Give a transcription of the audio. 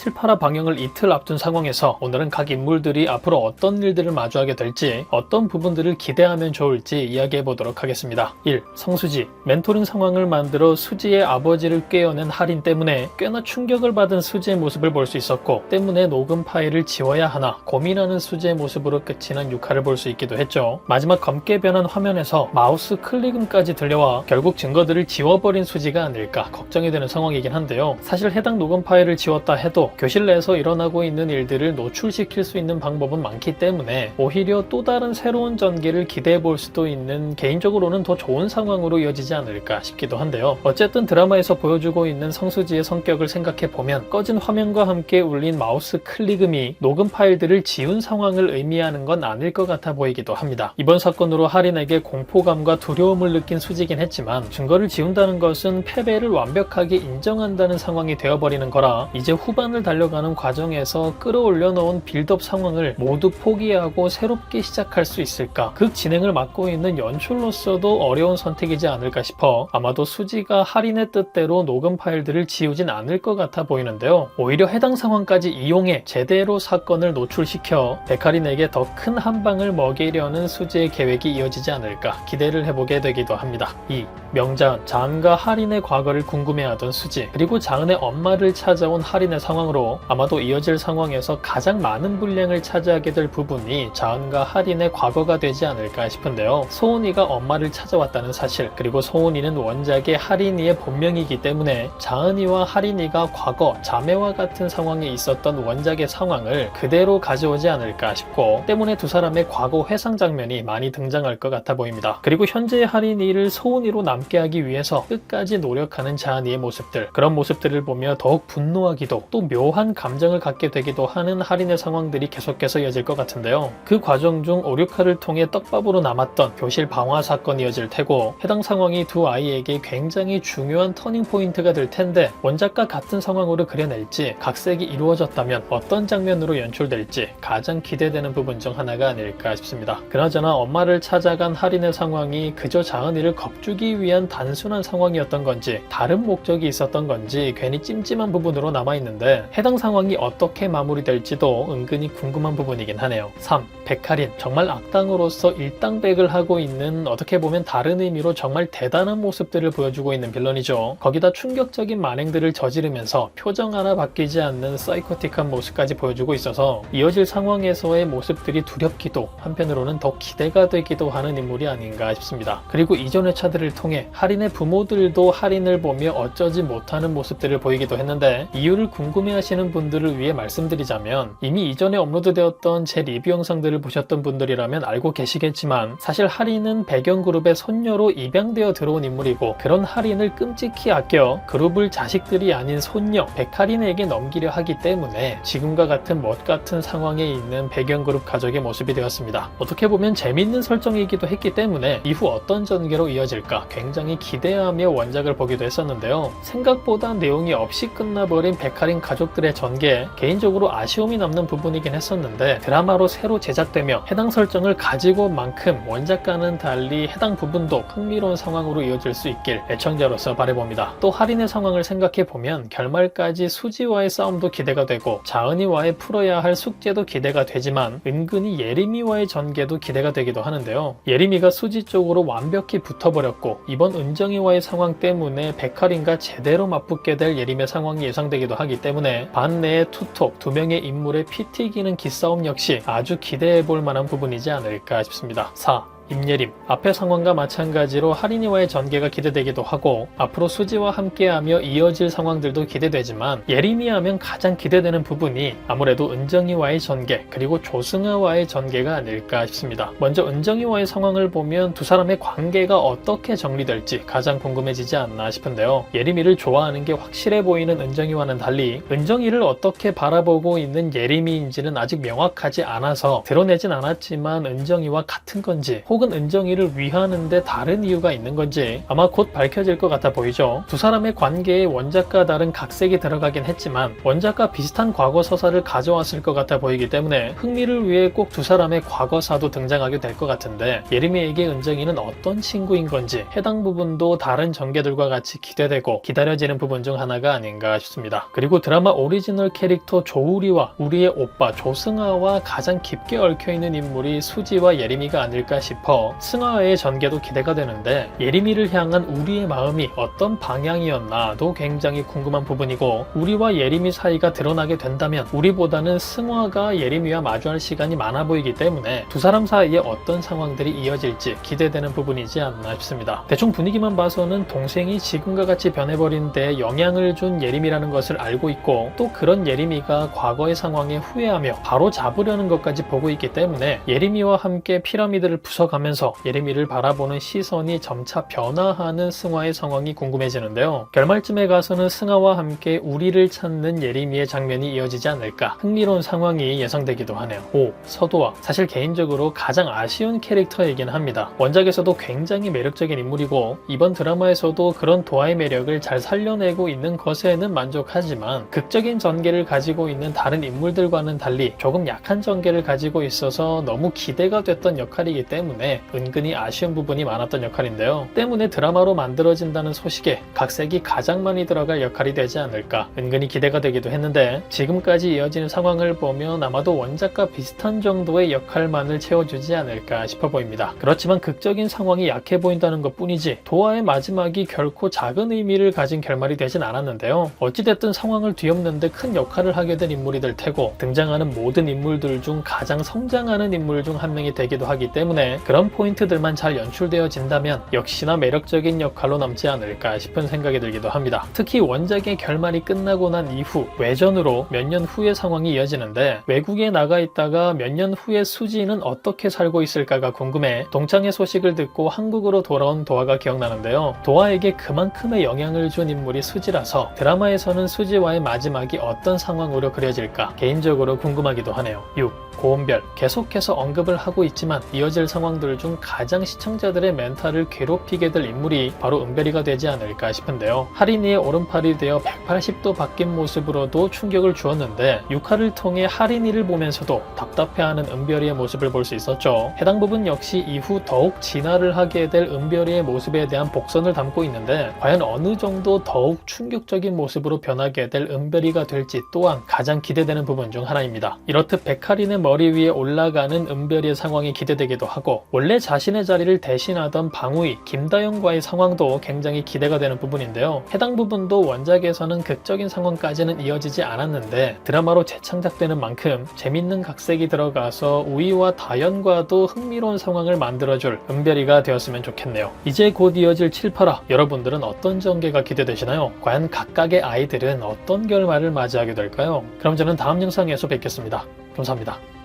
7, 8화 방영을 이틀 앞둔 상황에서 오늘은 각 인물들이 앞으로 어떤 일들을 마주하게 될지 어떤 부분들을 기대하면 좋을지 이야기해 보도록 하겠습니다. 1. 성수지 멘토링 상황을 만들어 수지의 아버지를 꿰어낸 할인 때문에 꽤나 충격을 받은 수지의 모습을 볼 수 있었고 때문에 녹음 파일을 지워야 하나 고민하는 수지의 모습으로 끝이 난 6화를 볼 수 있기도 했죠. 마지막 검게 변한 화면에서 마우스 클릭음까지 들려와 결국 증거들을 지워버린 수지가 아닐까 걱정이 되는 상황이긴 한데요. 사실 해당 녹음 파일을 지웠다 해도 교실 내에서 일어나고 있는 일들을 노출시킬 수 있는 방법은 많기 때문에 오히려 또 다른 새로운 전개를 기대해 볼 수도 있는 개인적으로는 더 좋은 상황으로 이어지지 않을까 싶기도 한데요. 어쨌든 드라마에서 보여주고 있는 성수지의 성격을 생각해 보면 꺼진 화면과 함께 울린 마우스 클릭음이 녹음 파일들을 지운 상황을 의미하는 건 아닐 것 같아 보이기도 합니다. 이번 사건으로 할인에게 공포감과 두려움을 느낀 수지긴 했지만 증거를 지운다는 것은 패배를 완벽하게 인정한다는 상황이 되어버리는 거라 이제 후반을 달려가는 과정에서 끌어올려 놓은 빌드업 상황을 모두 포기하고 새롭게 시작할 수 있을까? 극 진행을 맡고 있는 연출로서도 어려운 선택이지 않을까 싶어 아마도 수지가 할인의 뜻대로 녹음 파일들을 지우진 않을 것 같아 보이는데요. 오히려 해당 상황까지 이용해 제대로 사건을 노출시켜 백할인에게 더 큰 한방을 먹이려는 수지의 계획이 이어지지 않을까 기대를 해보게 되기도 합니다. 2. 명자은 자은과 할인의 과거를 궁금해하던 수지 그리고 자은의 엄마를 찾아온 할인의 상황으로 아마도 이어질 상황에서 가장 많은 분량을 차지하게 될 부분이 자은과 할인의 과거가 되지 않을까 싶은데요. 소은이가 엄마를 찾아왔다는 사실 그리고 소은이는 원작의 할인이의 본명이기 때문에 자은이와 할인이가 과거 자매와 같은 상황에 있었던 원작의 상황을 그대로 가져오지 않을까 싶고 때문에 두 사람의 과거 회상 장면이 많이 등장할 것 같아 보입니다. 그리고 현재의 할인이를 소은이로 남게 하기 위해서 끝까지 노력하는 자은이의 모습들 그런 모습들을 보며 더욱 분노하기도 또 묘한 감정을 갖게 되기도 하는 할인의 상황들이 계속해서 이어질 것 같은데요. 그 과정 중 오류카를 통해 떡밥으로 남았던 교실 방화 사건이 이어질 테고 해당 상황이 두 아이에게 굉장히 중요한 터닝 포인트가 될 텐데 원작과 같은 상황으로 그려낼지 각색이 이루어졌다면 어떤 장면으로 연출될지 가장 기대되는 부분 중 하나가 아닐까 싶습니다. 그나저나 엄마를 찾아간 할인의 상황이 그저 자은이를 겁주기 위한 단순한 상황이었던 건지 다른 목적이 있었던 건지 괜히 찜찜한 부분으로 남아있는데 해당 상황이 어떻게 마무리될지도 은근히 궁금한 부분이긴 하네요. 3. 백할인 정말 악당으로서 일당백을 하고 있는 어떻게 보면 다른 의미로 정말 대단한 모습들을 보여주고 있는 빌런이죠. 거기다 충격적인 만행들을 저지르면서 표정 하나 바뀌지 않는 사이코틱한 모습까지 보여주고 있어서 이어질 상황에서의 모습들이 두렵기도 한편으로는 더 기대가 되기도 하는 인물이 아닌가 싶습니다. 그리고 이전의 차들을 통해 할인의 부모들도 할인을 보며 어쩌지 못하는 모습들을 보이기도 했는데 이유를 궁금해하시는 분들을 위해 말씀드리자면 이미 이전에 업로드되었던 제 리뷰 영상들을 보셨던 분들이라면 알고 계시겠지만 사실 할인은 배경그룹의 손녀로 입양되어 들어온 인물이고 그런 할인을 끔찍히 아껴 그룹을 자식들이 아닌 손녀 백할인에게 넘기려 하기 때문에 지금과 같은 멋 같은 상황에 있는 배경그룹 가족의 모습이 되었습니다. 어떻게 보면 재밌는 설정이기도 했기 때문에 이후 어떤 전개로 이어질까 굉장히 기대하며 원작을 보기도 했었는데요. 생각보다 내용이 없이 끝나버린 백할인 가족들의 전개 개인적으로 아쉬움이 남는 부분이긴 했었는데 드라마로 새로 제작되며 해당 설정을 가지고 온 만큼 원작과는 달리 해당 부분도 흥미로운 상황으로 이어질 수 있길 애청자로서 바라봅니다. 또 할인의 상황을 생각해 보면 결말까지 수지와의 싸움도 기대가 되고 자은이와의 풀어야 할 숙제도 기대가 되지만 은근히 예림이와의 전개도 기대가 되기도 하는데요. 예림이가 수지 쪽으로 완벽히 붙어버렸고 이번 은정이와의 상황 때문에 백할인과 제대로 맞붙게 될 예림의 상황이 예상되기도 하기 때문에 반내의 투톱 두 명의 인물의 피 튀기는 기싸움 역시 아주 기대해 볼 만한 부분이지 않을까 싶습니다. 4. 임예림 앞의 상황과 마찬가지로 할인이와의 전개가 기대되기도 하고 앞으로 수지와 함께하며 이어질 상황들도 기대되지만 예림이 하면 가장 기대되는 부분이 아무래도 은정이와의 전개 그리고 조승아와의 전개가 아닐까 싶습니다. 먼저 은정이와의 상황을 보면 두 사람의 관계가 어떻게 정리될지 가장 궁금해지지 않나 싶은데요. 예림이를 좋아하는 게 확실해 보이는 은정이와는 달리 은정이를 어떻게 바라보고 있는 예림이인지는 아직 명확하지 않아서 드러내진 않았지만 은정이와 같은 건지 혹은 혹은 은정이를 위하는데 다른 이유가 있는 건지 아마 곧 밝혀질 것 같아 보이죠. 두 사람의 관계에 원작과 다른 각색이 들어가긴 했지만 원작과 비슷한 과거 서사를 가져왔을 것 같아 보이기 때문에 흥미를 위해 꼭 두 사람의 과거사도 등장하게 될 것 같은데 예림이에게 은정이는 어떤 친구인 건지 해당 부분도 다른 전개들과 같이 기대되고 기다려지는 부분 중 하나가 아닌가 싶습니다. 그리고 드라마 오리지널 캐릭터 조우리와 우리의 오빠 조승아와 가장 깊게 얽혀있는 인물이 수지와 예림이가 아닐까 싶어 승아의 전개도 기대가 되는데 예림이를 향한 우리의 마음이 어떤 방향이었나도 굉장히 궁금한 부분이고 우리와 예림이 사이가 드러나게 된다면 우리보다는 승화가 예림이와 마주할 시간이 많아 보이기 때문에 두 사람 사이에 어떤 상황들이 이어질지 기대되는 부분이지 않나 싶습니다. 대충 분위기만 봐서는 동생이 지금과 같이 변해버린 데 영향을 준 예림이라는 것을 알고 있고 또 그런 예림이가 과거의 상황에 후회하며 바로 잡으려는 것까지 보고 있기 때문에 예림이와 함께 피라미드를 부숴가 면서 예림이를 바라보는 시선이 점차 변화하는 승화의 상황이 궁금해지는데요. 결말쯤에 가서는 승화와 함께 우리를 찾는 예림이의 장면이 이어지지 않을까 흥미로운 상황이 예상되기도 하네요. 5. 서도와 사실 개인적으로 가장 아쉬운 캐릭터이긴 합니다. 원작에서도 굉장히 매력적인 인물이고 이번 드라마에서도 그런 도화의 매력을 잘 살려내고 있는 것에는 만족하지만 극적인 전개를 가지고 있는 다른 인물들과는 달리 조금 약한 전개를 가지고 있어서 너무 기대가 됐던 역할이기 때문에 은근히 아쉬운 부분이 많았던 역할인데요. 때문에 드라마로 만들어진다는 소식에 각색이 가장 많이 들어갈 역할이 되지 않을까 은근히 기대가 되기도 했는데 지금까지 이어지는 상황을 보면 아마도 원작과 비슷한 정도의 역할만을 채워주지 않을까 싶어 보입니다. 그렇지만 극적인 상황이 약해 보인다는 것 뿐이지 도화의 마지막이 결코 작은 의미를 가진 결말이 되진 않았는데요. 어찌됐든 상황을 뒤엎는데 큰 역할을 하게 된 인물이 될 테고 등장하는 모든 인물들 중 가장 성장하는 인물 중 한 명이 되기도 하기 때문에 그런 포인트들만 잘 연출되어진다면 역시나 매력적인 역할로 남지 않을까 싶은 생각이 들기도 합니다. 특히 원작의 결말이 끝나고 난 이후 외전으로 몇 년 후의 상황이 이어지는데 외국에 나가 있다가 몇 년 후에 수지는 어떻게 살고 있을까가 궁금해 동창의 소식을 듣고 한국으로 돌아온 도화가 기억나는데요. 도화에게 그만큼의 영향을 준 인물이 수지라서 드라마에서는 수지와의 마지막이 어떤 상황으로 그려질까 개인적으로 궁금하기도 하네요. 6. 고은별 계속해서 언급을 하고 있지만 이어질 상황 들 중 가장 시청자들의 멘탈을 괴롭히게 될 인물이 바로 은별이가 되지 않을까 싶은데요. 하린이의 오른팔이 되어 180도 바뀐 모습으로도 충격을 주었는데 6화를 통해 하린이를 보면서도 답답해하는 은별이의 모습을 볼 수 있었죠. 해당 부분 역시 이후 더욱 진화를 하게 될 은별이의 모습에 대한 복선을 담고 있는데 과연 어느 정도 더욱 충격적인 모습으로 변하게 될 은별이가 될지 또한 가장 기대되는 부분 중 하나입니다. 이렇듯 백하린의 머리 위에 올라가는 은별이의 상황이 기대되기도 하고 원래 자신의 자리를 대신하던 방우이 김다영과의 상황도 굉장히 기대가 되는 부분인데요. 해당 부분도 원작에서는 극적인 상황까지는 이어지지 않았는데 드라마로 재창작되는 만큼 재밌는 각색이 들어가서 우이와 다연과도 흥미로운 상황을 만들어줄 은별이가 되었으면 좋겠네요. 이제 곧 이어질 7, 8화 여러분들은 어떤 전개가 기대되시나요? 과연 각각의 아이들은 어떤 결말을 맞이하게 될까요? 그럼 저는 다음 영상에서 뵙겠습니다. 감사합니다.